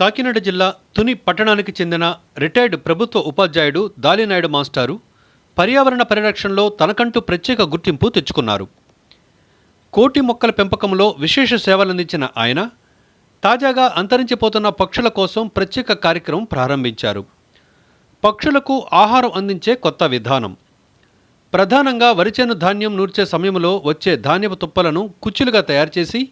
కాకినాడ జిల్లా తుని పట్టణానికి చెందిన రిటైర్డ్ ప్రభుత్వ ఉపాధ్యాయుడు దాలినాయుడు మాస్టారు పర్యావరణ పరిరక్షణలో తనకంటూ ప్రత్యేక గుర్తింపు తెచ్చుకున్నారు. కోటి మొక్కల పెంపకంలో విశేష సేవలందించిన ఆయన తాజాగా అంతరించిపోతున్న పక్షుల కోసం ప్రత్యేక కార్యక్రమం ప్రారంభించారు. పక్షులకు ఆహారం అందించే కొత్త విధానం. ప్రధానంగా వరిచేను ధాన్యం నూర్చే సమయంలో వచ్చే ధాన్యపు తుప్పలను కుచ్చులుగా తయారు చేసి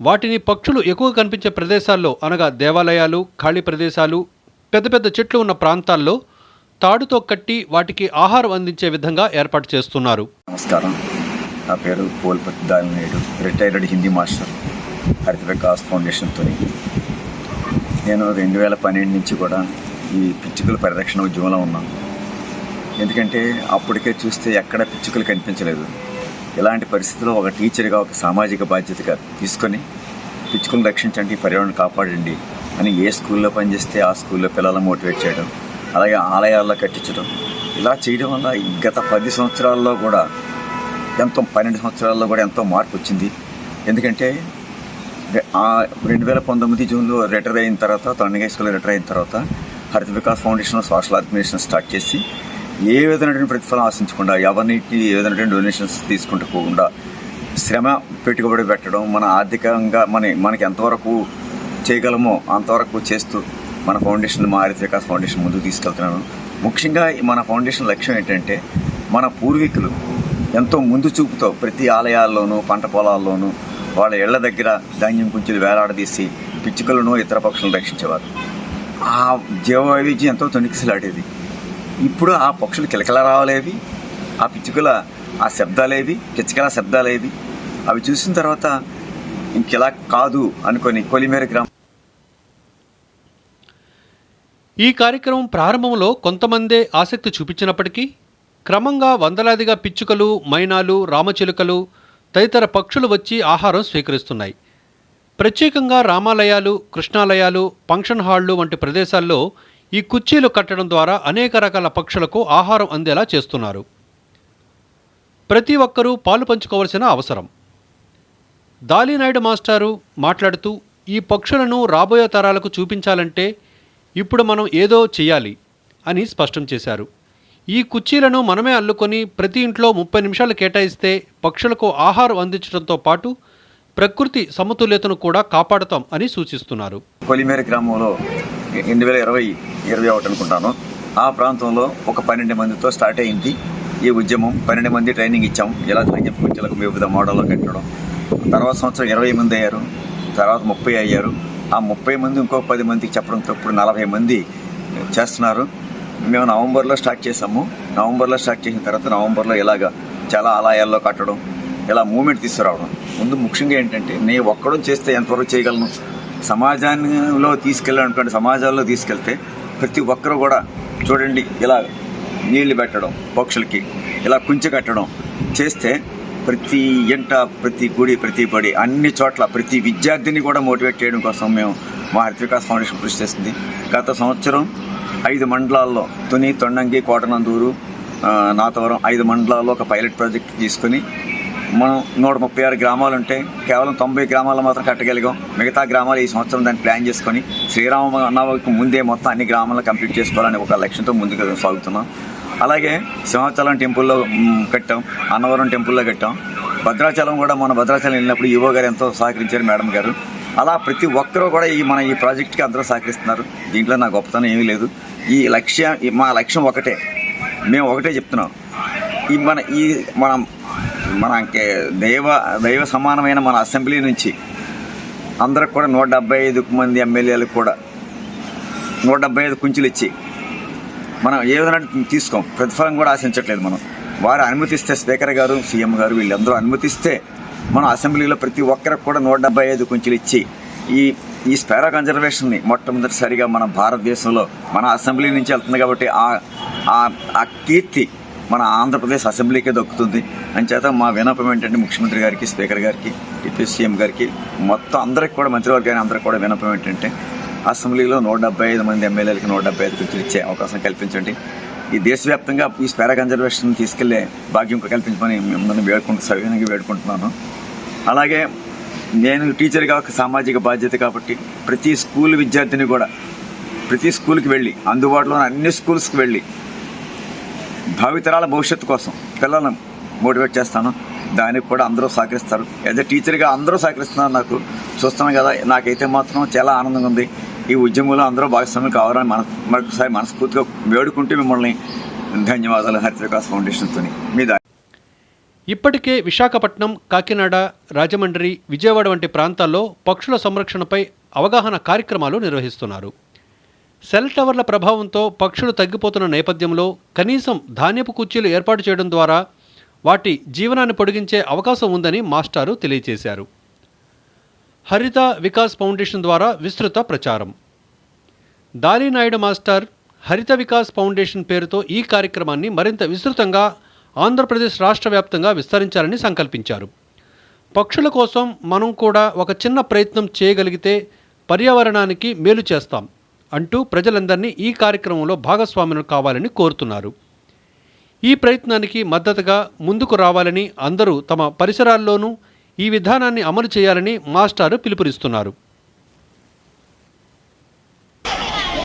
వాటిని పక్షులు ఎక్కువ కనిపించే ప్రదేశాల్లో అనగా దేవాలయాలు ఖాళీ ప్రదేశాలు పెద్ద పెద్ద చెట్లు ఉన్న ప్రాంతాల్లో తాడుతో కట్టి వాటికి ఆహారం అందించే విధంగా ఏర్పాటు చేస్తున్నారు. నమస్కారం. నా పేరు పోల్పతి దాలినాయుడు రిటైర్డ్ హిందీ మాస్టర్ హరిత వికాస్ ఫౌండేషన్తో నేను రెండు వేల పన్నెండు నుంచి కూడా ఈ పిచ్చుకల పరిరక్షణ ఉద్యమంలో ఉన్నాను. ఎందుకంటే అప్పటికే చూస్తే ఎక్కడ పిచ్చుకలు కనిపించలేదు. ఇలాంటి పరిస్థితుల్లో ఒక టీచర్గా ఒక సామాజిక బాధ్యతగా తీసుకొని పిచ్చుకొని రక్షించండి పర్యావరణం కాపాడండి అని ఏ స్కూల్లో పనిచేస్తే ఆ స్కూల్లో పిల్లలను మోటివేట్ చేయడం అలాగే ఆలయాల్లో కట్టించడం ఇలా చేయడం వల్ల గత పది సంవత్సరాల్లో కూడా ఎంతో పన్నెండు సంవత్సరాల్లో కూడా ఎంతో మార్పు వచ్చింది. ఎందుకంటే ఆ రెండు వేల పంతొమ్మిది జూన్లో రిటైర్ అయిన తర్వాత తొండగా స్కూల్లో రిటైర్ అయిన తర్వాత Haritha Vikas foundation social administration start చేసి ఏ విధమైనటువంటి ప్రతిఫలం ఆశించకుండా ఎవరికి ఏ విధమైనటువంటి డొనేషన్స్ తీసుకుంటూ పోకుండా శ్రమ పెట్టుబడి పెట్టడం మన ఆర్థికంగా మన మనకి ఎంతవరకు చేయగలమో అంతవరకు చేస్తూ మన ఫౌండేషన్ మా హరిత వికాస్ ఫౌండేషన్ ముందుకు తీసుకెళ్తున్నాను. ముఖ్యంగా మన ఫౌండేషన్ లక్ష్యం ఏంటంటే మన పూర్వీకులు ఎంతో ముందు చూపుతో ప్రతి ఆలయాల్లోనూ పంట పొలాల్లోనూ వాళ్ళ ఇళ్ళ దగ్గర ధాన్యం కుంచులు వేలాడదీసి పిచ్చుకలను ఇతర పక్షులను రక్షించేవారు. ఆ జీవ వైవిధ్యం ఎంతో తొణికిసలాడేది. ఇప్పుడు ఆ పక్షులు కిలకిల రావాలేవి ఆ పిచ్చుకల ఆ శబ్దాలేవి కిచకల శబ్దాలేవి. అవి చూసిన తర్వాత ఇంకెలా కాదు అనుకొని కొలిమేర గ్రామం. ఈ కార్యక్రమం ప్రారంభంలో కొంతమందే ఆసక్తి చూపించినప్పటికీ క్రమంగా వందలాదిగా పిచ్చుకలు మైనాలు రామచిలుకలు తదితర పక్షులు వచ్చి ఆహారం స్వీకరిస్తున్నాయి. ప్రత్యేకంగా రామాలయాలు కృష్ణాలయాలు ఫంక్షన్ హాళ్ళు వంటి ప్రదేశాల్లో ఈ కుర్చీలు కట్టడం ద్వారా అనేక రకాల పక్షులకు ఆహారం అందేలా చేస్తున్నారు. ప్రతి ఒక్కరూ పాలు పంచుకోవలసిన అవసరం. దాలీనాయుడు మాస్టారు మాట్లాడుతూ ఈ పక్షులను రాబోయే తరాలకు చూపించాలంటే ఇప్పుడు మనం ఏదో చేయాలి అని స్పష్టం చేశారు. ఈ కుర్చీలను మనమే అల్లుకొని ప్రతి ఇంట్లో ముప్పై నిమిషాలు కేటాయిస్తే పక్షులకు ఆహారం అందించడంతో పాటు ప్రకృతి సమతుల్యతను కూడా కాపాడతాం అని సూచిస్తున్నారు. కొలిమేర గ్రామంలో రెండు వేల ఇరవై ఇరవై ఒకటి అనుకుంటాను. ఆ ప్రాంతంలో ఒక పన్నెండు మందితో స్టార్ట్ అయింది. ఈ ఉద్యమం పన్నెండు మంది ట్రైనింగ్ ఇచ్చాం. ఎలా ధాన్యం కుంచెలకు వివిధ మోడల్లో కట్టడం. తర్వాత సంవత్సరం ఇరవై మంది అయ్యారు. తర్వాత ముప్పై అయ్యారు. ఆ ముప్పై మంది ఇంకో పది మందికి చెప్పడంతో ఇప్పుడు నలభై మంది చేస్తున్నారు. మేము నవంబర్లో స్టార్ట్ చేసాము నవంబర్లో స్టార్ట్ చేసిన తర్వాత నవంబర్లో ఇలాగ చాలా ఆలయాల్లో కట్టడం ఇలా మూమెంట్ తీసుకురావడం. ముందు ముఖ్యంగా ఏంటంటే నేను ఒక్కడం చేస్తే ఎంతవరకు చేయగలను? సమాజంలో తీసుకెళ్ళాలనుకోండి సమాజాల్లో తీసుకెళ్తే ప్రతి ఒక్కరు కూడా చూడండి ఇలా నీళ్ళు పెట్టడం పక్షులకి ఇలా కుంచె కట్టడం చేస్తే ప్రతి ఇంట ప్రతి గుడి ప్రతి బడి అన్ని చోట్ల ప్రతి విద్యార్థిని కూడా మోటివేట్ చేయడం కోసం మేము మా హరిత వికాస్ ఫౌండేషన్ కృషి చేస్తుంది గత సంవత్సరం ఐదు మండలాల్లో తుని తొండంగి కోటనందూరు నాతవరం ఐదు మండలాల్లో ఒక పైలట్ ప్రాజెక్ట్ తీసుకొని మనం నూట ముప్పై ఆరు గ్రామాలు ఉంటే కేవలం తొంభై గ్రామాలు మాత్రం కట్టగలిగాం. మిగతా గ్రామాలు ఈ సంవత్సరం దాన్ని ప్లాన్ చేసుకొని శ్రీరామ నవమికి ముందే మొత్తం అన్ని గ్రామాలను కంప్లీట్ చేసుకోవాలని ఒక లక్ష్యంతో ముందుకు సాగుతున్నాం. అలాగే సింహాచలం టెంపుల్లో కట్టాం. అన్నవరం టెంపుల్లో కట్టాం. భద్రాచలం కూడా మన భద్రాచలం వెళ్ళినప్పుడు యువ గారు ఎంతో సహకరించారు మేడం గారు. అలా ప్రతి ఒక్కరూ కూడా ఈ మన ఈ ప్రాజెక్ట్కి అందరూ సహకరిస్తున్నారు. దీంట్లో నా గొప్పతనం ఏమీ లేదు. ఈ లక్ష్యం మా లక్ష్యం ఒకటే. మేము ఒకటే చెప్తున్నాం. ఈ మన ఈ మనం మన దైవ దైవ సమానమైన మన అసెంబ్లీ నుంచి అందరికి కూడా నూట డెబ్బై ఐదు మంది ఎమ్మెల్యేలకు కూడా నూట డెబ్బై ఐదు కుంచులు ఇచ్చి మనం ఏ విధంగా తీసుకోం. ప్రతిఫలం కూడా ఆశించట్లేదు మనం. వారు అనుమతిస్తే స్పీకర్ గారు సీఎం గారు వీళ్ళందరూ అనుమతిస్తే మనం అసెంబ్లీలో ప్రతి ఒక్కరికి కూడా నూట డెబ్బై ఐదు కుంచులు ఇచ్చి ఈ ఈ స్పారో కన్జర్వేషన్ని మొట్టమొదటిసారిగా మన భారతదేశంలో మన అసెంబ్లీ నుంచి వెళ్తుంది కాబట్టి ఆ ఆ- ఆ కీర్తి మన ఆంధ్రప్రదేశ్ అసెంబ్లీకే దక్కుతుంది. అంచేత మా వినపం ఏంటంటే ముఖ్యమంత్రి గారికి స్పీకర్ గారికి డిప్యూటీ సీఎం గారికి మొత్తం అందరికి కూడా మంత్రివర్గాన్ని అందరికి కూడా వినపం ఏంటంటే అసెంబ్లీలో నూట డెబ్బై ఐదు మంది ఎమ్మెల్యేలకు నూట డెబ్బై ఐదు కుర్చీలు ఇచ్చే అవకాశం కల్పించండి. ఈ దేశవ్యాప్తంగా ఈ స్పారా కన్జర్వేషన్ తీసుకెళ్ళే భాగ్యం కల్పించమని మిమ్మల్ని వేడుకుంటూ సవినంగా వేడుకుంటున్నాను. అలాగే నేను టీచర్గా ఒక సామాజిక బాధ్యత కాబట్టి ప్రతి స్కూల్ విద్యార్థిని కూడా ప్రతి స్కూల్కి వెళ్ళి అందుబాటులో అన్ని స్కూల్స్కి వెళ్ళి భావితరాల భవిష్యత్తు కోసం పిల్లలను మోటివేట్ చేస్తాను. దానికి కూడా అందరూ సహకరిస్తారు. యాజ్ ఎ టీచర్గా అందరూ సహకరిస్తున్నారు నాకు. చూస్తున్నాను కదా నాకైతే మాత్రం చాలా ఆనందంగా ఉంది. ఈ ఉద్యమంలో అందరూ భాగస్వామ్యం కావాలని మన మరొకసారి మనస్ఫూర్తిగా వేడుకుంటూ మిమ్మల్ని ధన్యవాదాలు. హరిత వికాస్ ఫౌండేషన్తో మీ దా ఇప్పటికే విశాఖపట్నం కాకినాడ రాజమండ్రి విజయవాడ వంటి ప్రాంతాల్లో పక్షుల సంరక్షణపై అవగాహన కార్యక్రమాలు నిర్వహిస్తున్నారు. సెల్ టవర్ల ప్రభావంతో పక్షులు తగ్గిపోతున్న నేపథ్యంలో కనీసం ధాన్యపు కుర్చీలు ఏర్పాటు చేయడం ద్వారా వాటి జీవనాన్ని పొడిగించే అవకాశం ఉందని మాస్టారు తెలియజేశారు హరిత వికాస్ ఫౌండేషన్ ద్వారా విస్తృత ప్రచారం. దాలినాయుడు మాస్టర్ హరిత వికాస్ ఫౌండేషన్ పేరుతో ఈ కార్యక్రమాన్ని మరింత విస్తృతంగా ఆంధ్రప్రదేశ్ రాష్ట్ర వ్యాప్తంగా విస్తరించాలని సంకల్పించారు. పక్షుల కోసం మనం కూడా ఒక చిన్న ప్రయత్నం చేయగలిగితే పర్యావరణానికి మేలు చేస్తాం. అంటూ ప్రజలందరినీ ఈ కార్యక్రమంలో భాగస్వాములు కావాలని కోరుతున్నారు. ఈ ప్రయత్నానికి మద్దతుగా ముందుకు రావాలని అందరూ తమ పరిసరాల్లోనూ ఈ విధానాన్ని అమలు చేయాలని మాస్టారు పిలుపునిస్తున్నారు.